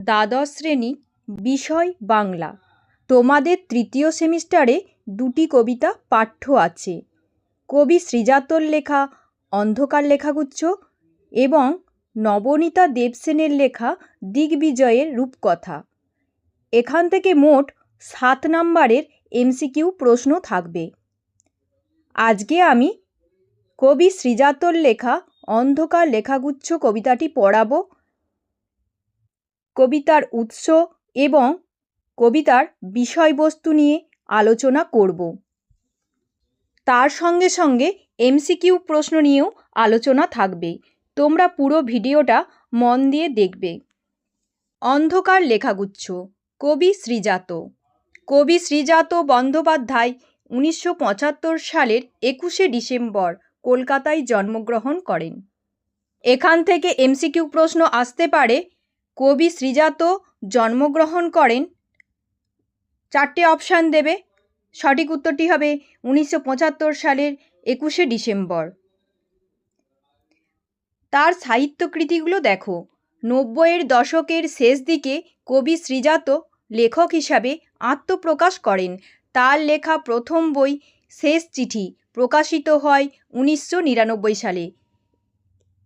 দ্বাদশ শ্রেণি, বিষয় বাংলা। তোমাদের তৃতীয় সেমিস্টারে দুটি কবিতা পাঠ্য আছে। কবি শ্রীজাতর লেখা, অন্ধকার লেখাগুচ্ছ এবং নবনীতা দেবসেনের লেখা দিগ্বিজয়ের রূপকথা। এখান থেকে মোট সাত নাম্বারের এমসিকিউ প্রশ্ন থাকবে। আজকে আমি কবি শ্রীজাতর লেখা, অন্ধকার লেখাগুচ্ছ কবিতাটি পড়াবো। কবিতার উৎস এবং কবিতার বিষয়বস্তু নিয়ে আলোচনা করব। তার সঙ্গে সঙ্গে এমসিকিউ প্রশ্ন নিয়েও আলোচনা থাকবে। তোমরা পুরো ভিডিওটা মন দিয়ে দেখবে। অন্ধকার লেখাগুচ্ছ। কবি শ্রীজাত। কবি শ্রীজাত বন্দ্যোপাধ্যায় উনিশশো পঁচাত্তর সালের একুশে ডিসেম্বর কলকাতায় জন্মগ্রহণ করেন। এখান থেকে এমসিকিউ প্রশ্ন আসতে পারে কবি শ্রীজাত জন্মগ্রহণ করেন। চারটে অপশান দেবে। সঠিক উত্তরটি হবে উনিশশো পঁচাত্তর সালের একুশে ডিসেম্বর। তার সাহিত্যকৃতিগুলো দেখো। নব্বইয়ের দশকের শেষ দিকে কবি শ্রীজাত লেখক হিসাবে আত্মপ্রকাশ করেন। তার লেখা প্রথম বই শেষ চিঠি প্রকাশিত হয় উনিশশো নিরানব্বই সালে।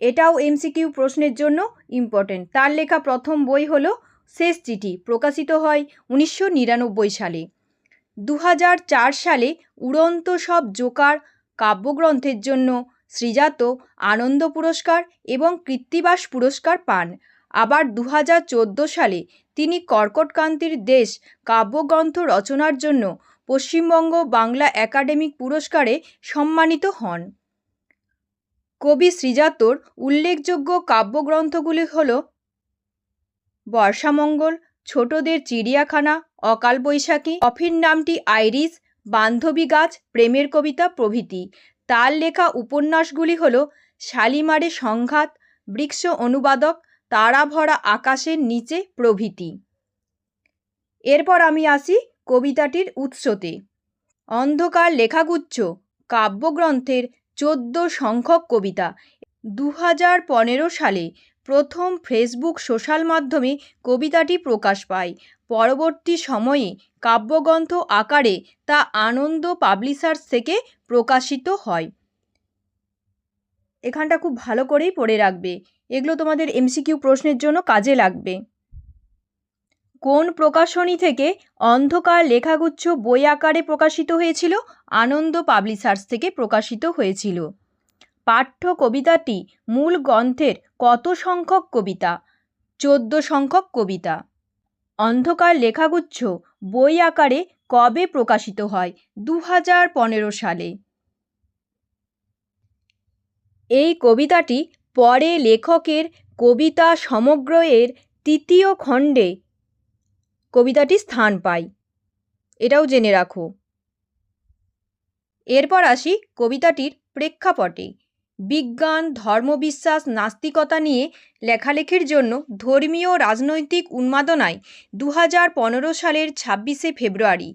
এটাও এমসিকিউ প্রশ্নের জন্য ইম্পর্টেন্ট তার লেখা প্রথম বই হল শেষ চিঠি, প্রকাশিত হয় উনিশশো নিরানব্বই সালে। দু সালে উড়ন্ত সব জোকার কাব্যগ্রন্থের জন্য শ্রীজাত আনন্দ পুরস্কার এবং কৃত্তিবাস পুরস্কার পান। আবার দু সালে তিনি কর্কটকান্তির দেশ কাব্যগ্রন্থ রচনার জন্য পশ্চিমবঙ্গ বাংলা একাডেমিক পুরস্কারে সম্মানিত হন। কবি শ্রীজাতর উল্লেখযোগ্য কাব্যগ্রন্থগুলি হল বর্ষামঙ্গল, ছোটদের চিড়িয়াখানা অকাল বৈশাখী অফির নামটি আইরিস, বান্ধবী গাছ, প্রেমের কবিতা প্রভৃতি। তার লেখা উপন্যাসগুলি হল শালিমারে সংঘাত, বৃক্ষ অনুবাদক তারা ভরা আকাশের নিচে প্রভৃতি। এরপর আমি আসি কবিতাটির উৎসতে। অন্ধকার লেখাগুচ্ছ, কাব্যগ্রন্থের চোদ্দ সংখ্যক কবিতা। দু হাজার পনেরো সালে প্রথম ফেসবুক সোশ্যাল মাধ্যমে কবিতাটি প্রকাশ পায়। পরবর্তী সময়ে কাব্যগ্রন্থ আকারে তা আনন্দ পাবলিশার্স থেকে প্রকাশিত হয়। এখানটা খুব ভালো করেই পড়ে রাখবে। এগুলো তোমাদের এমসিকিউ প্রশ্নের জন্য কাজে লাগবে। কোন প্রকাশনী থেকে অন্ধকার লেখাগুচ্ছ বই আকারে প্রকাশিত হয়েছিল? আনন্দ পাবলিশার্স থেকে প্রকাশিত হয়েছিল। পাঠ্য কবিতাটি মূল গ্রন্থের কত সংখ্যক কবিতা? চোদ্দ সংখ্যক কবিতা। অন্ধকার লেখাগুচ্ছ বই আকারে কবে প্রকাশিত হয়? দু হাজার পনেরো সালে। এই কবিতাটি পরে লেখকের কবিতা সমগ্র এর তৃতীয় খণ্ডে কবিতাটি স্থান পায় এটাও জেনে রাখো। এরপর আসি কবিতাটির প্রেক্ষাপটে। বিজ্ঞান, ধর্মবিশ্বাস, নাস্তিকতা নিয়ে লেখালেখির জন্য ধর্মীয় রাজনৈতিক উন্মাদনায় দু হাজার পনেরো সালের ছাব্বিশে ফেব্রুয়ারি,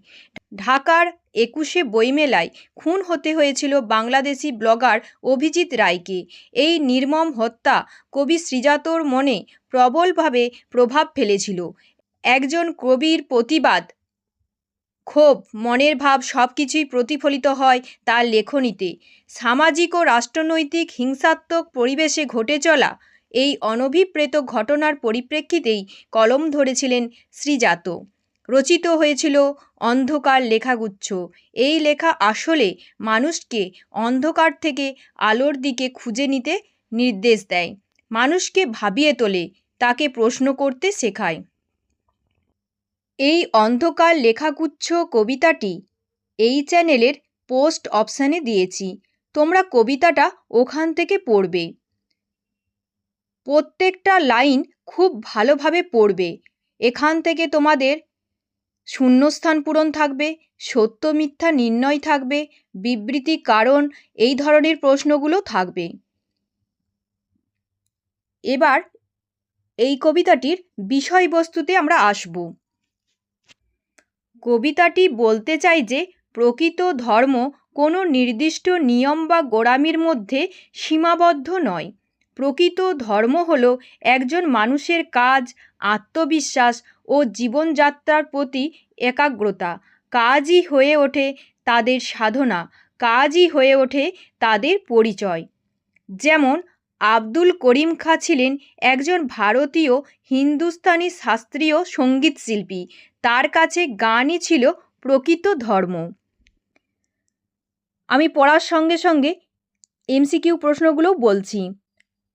ঢাকার একুশে বইমেলায় খুন হতে হয়েছিল বাংলাদেশি ব্লগার অভিজিৎ রায়কে। এই নির্মম হত্যা কবি শ্রীজাতর মনে প্রবলভাবে প্রভাব ফেলেছিল। একজন কবির প্রতিবাদ। ক্ষোভ, মনের ভাব সব কিছুই প্রতিফলিত হয় তার লেখনীতে। সামাজিক ও রাষ্ট্রনৈতিক হিংসাত্মক পরিবেশে ঘটে চলা এই অনভিপ্রেত ঘটনার পরিপ্রেক্ষিতেই কলম ধরেছিলেন শ্রীজাত রচিত হয়েছিল অন্ধকার লেখাগুচ্ছ। এই লেখা আসলে মানুষকে অন্ধকার থেকে আলোর দিকে খুঁজে নিতে নির্দেশ দেয়। মানুষকে ভাবিয়ে তোলে, তাকে প্রশ্ন করতে শেখায়। এই অন্ধকার লেখাগুচ্ছ কবিতাটি এই চ্যানেলের পোস্ট অপশানে দিয়েছি। তোমরা কবিতাটা ওখান থেকে পড়বে। প্রত্যেকটা লাইন খুব ভালোভাবে পড়বে। এখান থেকে তোমাদের শূন্যস্থান পূরণ থাকবে, সত্য মিথ্যা নির্ণয় থাকবে, বিবৃতি, কারণ এই ধরনের প্রশ্নগুলো থাকবে। এবার এই কবিতাটির বিষয়বস্তুতে আমরা আসব। কবিতাটি বলতে চাই যে, প্রকৃত ধর্ম কোনো নির্দিষ্ট নিয়ম বা গোড়ামির মধ্যে সীমাবদ্ধ নয়। প্রকৃত ধর্ম হল একজন মানুষের কাজ, আত্মবিশ্বাস ও জীবনযাত্রার প্রতি একাগ্রতা। কাজই হয়ে ওঠে তাদের সাধনা, কাজই হয়ে ওঠে তাদের পরিচয়। যেমন আব্দুল করিম খাঁ ছিলেন একজন ভারতীয় হিন্দুস্তানি শাস্ত্রীয় সংগীত শিল্পী। তার কাছে গানই ছিল প্রকৃত ধর্ম। আমি পড়ার সঙ্গে সঙ্গে এমসিকিউ প্রশ্নগুলোও বলছি।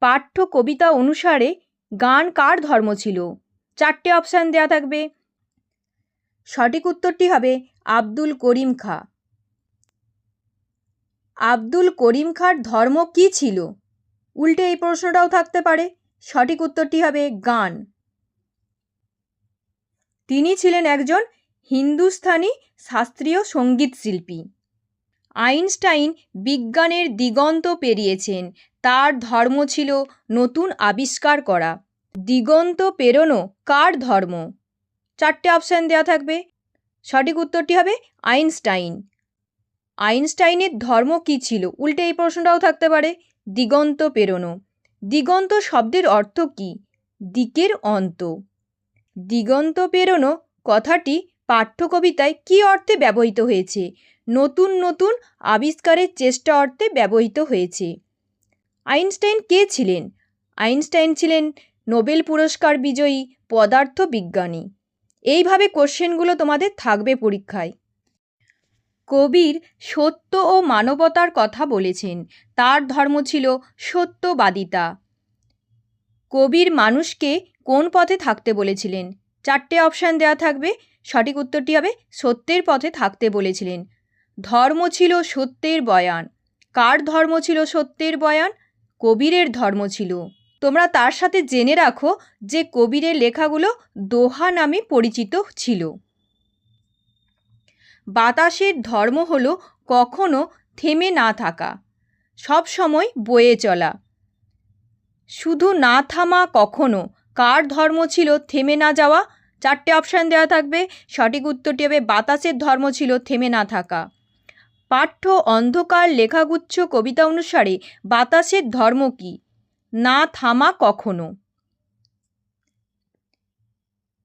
পাঠ্য কবিতা অনুসারে গান কার ধর্ম ছিল? চারটে অপশান দেয়া থাকবে। সঠিক উত্তরটি হবে আব্দুল করিম খাঁ। আব্দুল করিম খাঁর ধর্ম কী ছিল? উল্টে এই প্রশ্নটাও থাকতে পারে। সঠিক উত্তরটি হবে গান। তিনি ছিলেন একজন হিন্দুস্থানি শাস্ত্রীয় সংগীত শিল্পী। আইনস্টাইন বিজ্ঞানের দিগন্ত পেরিয়েছেন। তার ধর্ম ছিল নতুন আবিষ্কার করা। দিগন্ত পেরোনো কার ধর্ম? চারটে অপশান দেওয়া থাকবে। সঠিক উত্তরটি হবে আইনস্টাইন। আইনস্টাইনের ধর্ম কী ছিল? উল্টে এই প্রশ্নটাও থাকতে পারে। দিগন্ত পেরোনো। দিগন্ত শব্দের অর্থ কী? দিকের অন্ত। দিগন্ত পেরোনো কথাটি পাঠ্যকবিতায় কী অর্থে ব্যবহৃত হয়েছে? নতুন নতুন আবিষ্কারের চেষ্টা অর্থে ব্যবহৃত হয়েছে। আইনস্টাইন কে ছিলেন? আইনস্টাইন ছিলেন নোবেল পুরস্কার বিজয়ী পদার্থ বিজ্ঞানী এইভাবে কোশ্চেনগুলো তোমাদের থাকবে পরীক্ষায়। কবির সত্য ও মানবতার কথা বলেছেন। তার ধর্ম ছিল সত্যবাদিতা। কবির মানুষকে কোন পথে থাকতে বলেছিলেন? চারটে অপশান দেওয়া থাকবে। সঠিক উত্তরটি হবে সত্যের পথে থাকতে বলেছিলেন। ধর্ম ছিল সত্যের বয়ান। কার ধর্ম ছিল সত্যের বয়ান? কবিরের ধর্ম ছিল। তোমরা তার সাথে জেনে রাখো যে কবিরের লেখাগুলো দোহা নামে পরিচিত ছিল। বাতাসের ধর্ম হল কখনো থেমে না থাকা, সব সময় বয়ে চলা। শুধু না থামা কখনো, কার ধর্ম ছিল থেমে না যাওয়া? চারটে অপশান দেওয়া থাকবে। সঠিক উত্তরটি হবে, বাতাসের ধর্ম ছিল থেমে না থাকা। পাঠ্য অন্ধকার লেখাগুচ্ছ কবিতা অনুসারে বাতাসের ধর্ম কী? না থামা কখনো।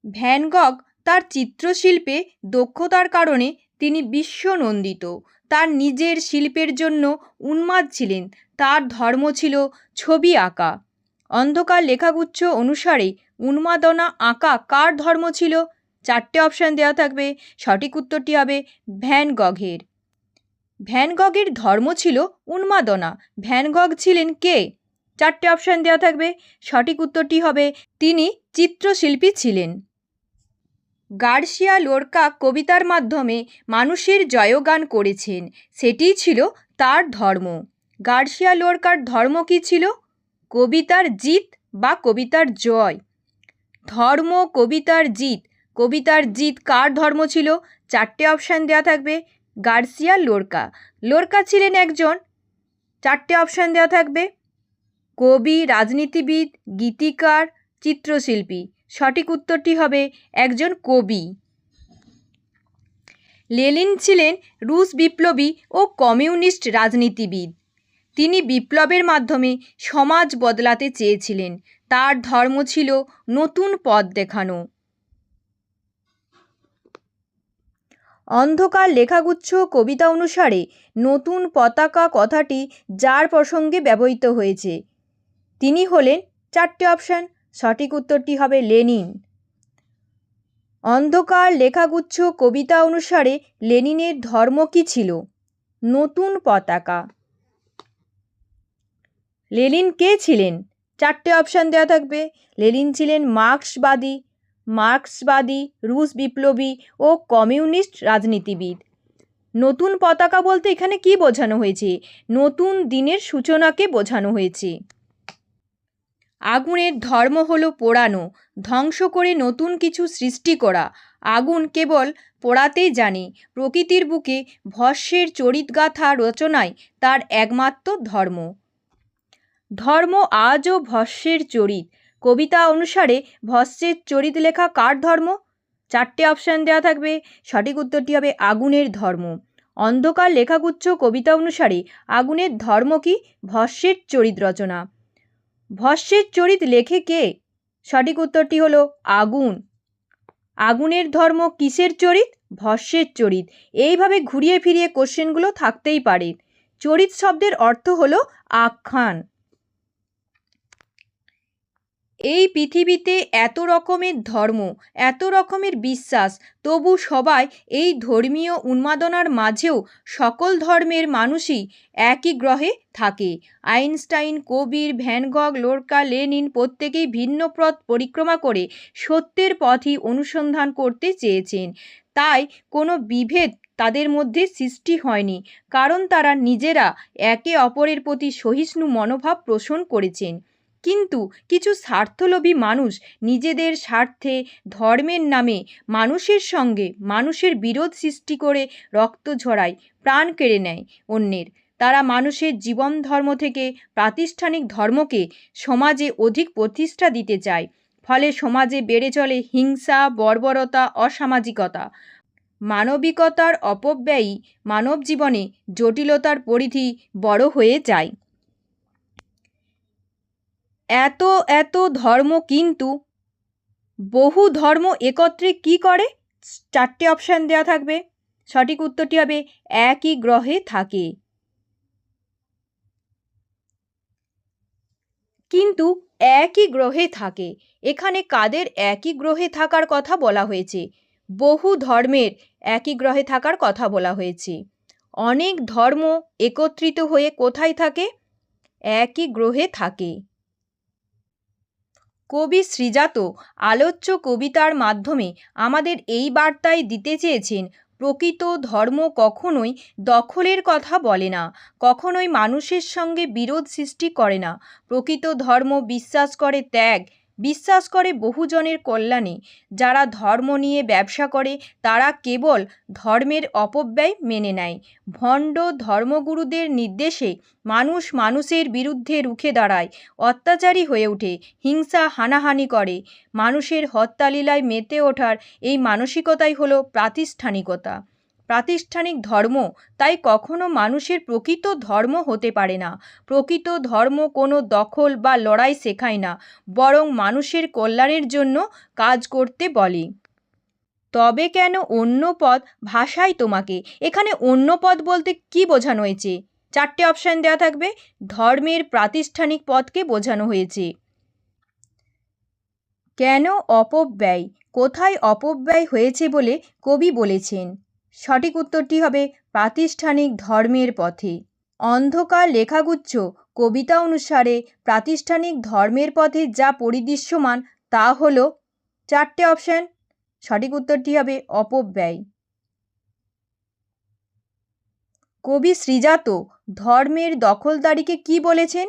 ভ্যানগগ তার চিত্রশিল্পে দক্ষতার কারণে তিনি বিশ্বনন্দিত। তার নিজের শিল্পের জন্য উন্মাদ ছিলেন, তার ধর্ম ছিল ছবি আঁকা। অন্ধকার লেখাগুচ্ছ অনুসারে উন্মাদনা আঁকা কার ধর্ম ছিল? চারটে অপশান দেওয়া থাকবে। সঠিক উত্তরটি হবে ভ্যান গঘের ভ্যান গগের ধর্ম ছিল উন্মাদনা। ভ্যান গগ ছিলেন কে? চারটে অপশান দেওয়া থাকবে। সঠিক উত্তরটি হবে তিনি চিত্রশিল্পী ছিলেন। গার্সিয়া লোরকা কবিতার মাধ্যমে মানুষের জয়গান করেছেন। সেটিই ছিল তার ধর্ম। গার্সিয়া লোরকার ধর্ম কী ছিল? কবিতার জিত বা কবিতার জয়? ধর্ম, কবিতার জিত। কবিতার জিত কার ধর্ম ছিল? চারটে অপশান দেওয়া থাকবে। Garcia Lorca. লোরকা ছিলেন একজন। চারটে অপশান দেওয়া থাকবে। কবি, রাজনীতিবিদ, গীতিকার, চিত্রশিল্পী। সঠিক উত্তরটি হবে একজন কবি। লেলিন ছিলেন রুশ বিপ্লবী ও কমিউনিস্ট রাজনীতিবিদ। তিনি বিপ্লবের মাধ্যমে সমাজ বদলাতে চেয়েছিলেন। তার ধর্ম ছিল নতুন পথ দেখানো। অন্ধকার লেখাগুচ্ছ কবিতা অনুসারে নতুন পতাকা কথাটি যার প্রসঙ্গে ব্যবহৃত হয়েছে। তিনি হলেন চারটে অপশান। সঠিক উত্তরটি হবে লেনিন। অন্ধকার লেখাগুচ্ছ কবিতা অনুসারে লেনিনের ধর্ম কী ছিল? নতুন পতাকা। লেনিন কে ছিলেন? চারটে অপশান দেওয়া থাকবে। লেনিন ছিলেন মার্ক্সবাদী মার্ক্সবাদী, রুশ বিপ্লবী ও কমিউনিস্ট রাজনীতিবিদ। নতুন পতাকা বলতে এখানে কি বোঝানো হয়েছে? নতুন দিনের সূচনাকে বোঝানো হয়েছে। আগুনের ধর্ম হলো পোড়ানো, ধ্বংস করে নতুন কিছু সৃষ্টি করা। আগুন কেবল পোড়াতেই জানে, প্রকৃতির বুকে ভস্যের চরিতগাথা রচনায় তার একমাত্র ধর্ম। ধর্ম আজও ভস্যের চরিত। কবিতা অনুসারে ভস্যের চরিত লেখা কার ধর্ম? চারটে অপশান দেওয়া থাকবে। সঠিক উত্তরটি হবে আগুনের ধর্ম। অন্ধকার লেখাগুচ্ছ কবিতা অনুসারে আগুনের ধর্ম কি? ভস্যের চরিত রচনা। ভস্যের চরিত লেখে কে? সঠিক উত্তরটি হলো আগুন। আগুনের ধর্ম কিসের চরিত? ভস্যের চরিত। এইভাবে ঘুরিয়ে ফিরিয়ে কোশ্চেনগুলো থাকতেই পারে। চরিত শব্দের অর্থ হলো আখ্যান। এই পৃথিবীতে এত রকমের ধর্ম, এত রকমের বিশ্বাস, তবু সবাই এই ধর্মীয় উন্মাদনার মাঝেও সকল ধর্মের মানুষই একই গ্রহে থাকে। Einstein, Kabir Van Gogh Lorca, Lenin প্রত্যেকেই ভিন্ন পথ পরিক্রমা করে সত্যের পথই অনুসন্ধান করতে চেয়েছেন। তাই কোনো বিভেদ তাদের মধ্যে সৃষ্টি হয়নি, কারণ তারা নিজেরা একে অপরের প্রতি সহিষ্ণু মনোভাব পোষণ করেছেন। কিন্তু কিছু স্বার্থলোভী মানুষ নিজেদের স্বার্থে ধর্মের নামে মানুষের সঙ্গে মানুষের বিরোধ সৃষ্টি করে রক্ত ঝরায়, প্রাণ কেড়ে নেয় অন্যের। তারা মানুষের জীবন ধর্ম থেকে প্রাতিষ্ঠানিক ধর্মকে সমাজে অধিক প্রতিষ্ঠা দিতে চায়, ফলে সমাজে বেড়ে চলে হিংসা, বর্বরতা, অসামাজিকতা। মানবিকতার অপব্যয়ী মানব জীবনে জটিলতার পরিধি বড় হয়ে যায়। এত এত ধর্ম কিন্তু বহু ধর্ম একত্রে কি করে? চারটে অপশান দেওয়া থাকবে। সঠিক উত্তরটি হবে একই গ্রহে থাকে। কিন্তু একই গ্রহে থাকে। এখানে কাদের একই গ্রহে থাকার কথা বলা হয়েছে? বহু ধর্মের একই গ্রহে থাকার কথা বলা হয়েছে। অনেক ধর্ম একত্রিত হয়ে কোথায় থাকে? একই গ্রহে থাকে। কবি শ্রীজাত আলোচ্য কবিতার মাধ্যমে আমাদের এই বার্তাই দিতে চেয়েছেন, প্রকৃত ধর্ম কখনোই দখলের কথা বলে না, কখনোই মানুষের সঙ্গে বিরোধ সৃষ্টি করে না, প্রকৃত ধর্ম বিশ্বাস করে ত্যাগ বিশ্বাস করে বহুজনের কল্যাণে, যারা ধর্ম নিয়ে ব্যবসা করে, তারা কেবল ধর্মের অপব্যয় মেনে নেয়। ভণ্ড ধর্মগুরুদের নির্দেশে মানুষ মানুষের বিরুদ্ধে রুখে দাঁড়ায়, অত্যাচারী হয়ে ওঠে, হিংসা হানাহানি করে। মানুষের হত্যালীলায় মেতে ওঠার এই মানসিকতাই হলো প্রাতিষ্ঠানিকতা। প্রাতিষ্ঠানিক ধর্ম, তাই কখনো মানুষের প্রকৃত ধর্ম হতে পারে না। প্রকৃত ধর্ম কোনো দখল বা লড়াই শেখায় না, বরং মানুষের কল্যাণের জন্য কাজ করতে বলে। তবে কেন অন্য পদ ভাষায় তোমাকে? এখানে অন্য পদ বলতে কি বোঝানো হয়েছে? চারটে অপশান দেওয়া থাকবে। ধর্মের প্রাতিষ্ঠানিক পদকে বোঝানো হয়েছে। কেন অপব্যয়? কোথায় অপব্যয় হয়েছে বলে কবি বলেছেন। সঠিক উত্তরটি হবে প্রাতিষ্ঠানিক ধর্মের পথে। অন্ধকার লেখাগুচ্ছ কবিতা অনুসারে প্রাতিষ্ঠানিক ধর্মের পথে যা পরিদৃশ্যমান তা হল চারটে অপশান। সঠিক উত্তরটি হবে অপব্যয়। কবি শ্রীজাত ধর্মের দখলদারিকে কি বলেছেন?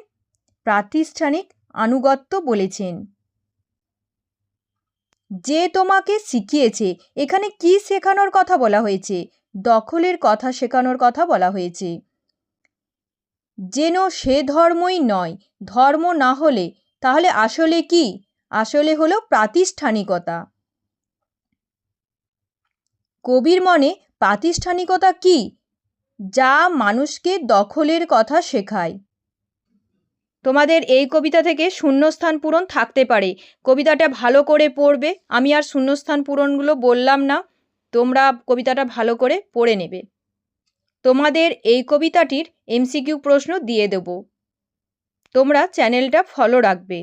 প্রাতিষ্ঠানিক আনুগত্য বলেছেন। যে তোমাকে শিখিয়েছে, এখানে কি শেখানোর কথা বলা হয়েছে? দখলের কথা শেখানোর কথা বলা হয়েছে। যেন সে ধর্মই নয়, ধর্ম না হলে তাহলে আসলে কি? আসলে হলো প্রাতিষ্ঠানিকতা। কবির মনে প্রাতিষ্ঠানিকতা কি? যা মানুষকে দখলের কথা শেখায়। তোমাদের এই কবিতা থেকে শূন্যস্থান পূরণ থাকতে পারে। কবিতাটা ভালো করে পড়বে। আমি আর শূন্যস্থান পূরণগুলো বললাম না। তোমরা কবিতাটা ভালো করে পড়ে নেবে। তোমাদের এই কবিতাটির এমসিকিউ প্রশ্ন দিয়ে দেব। তোমরা চ্যানেলটা ফলো রাখবে।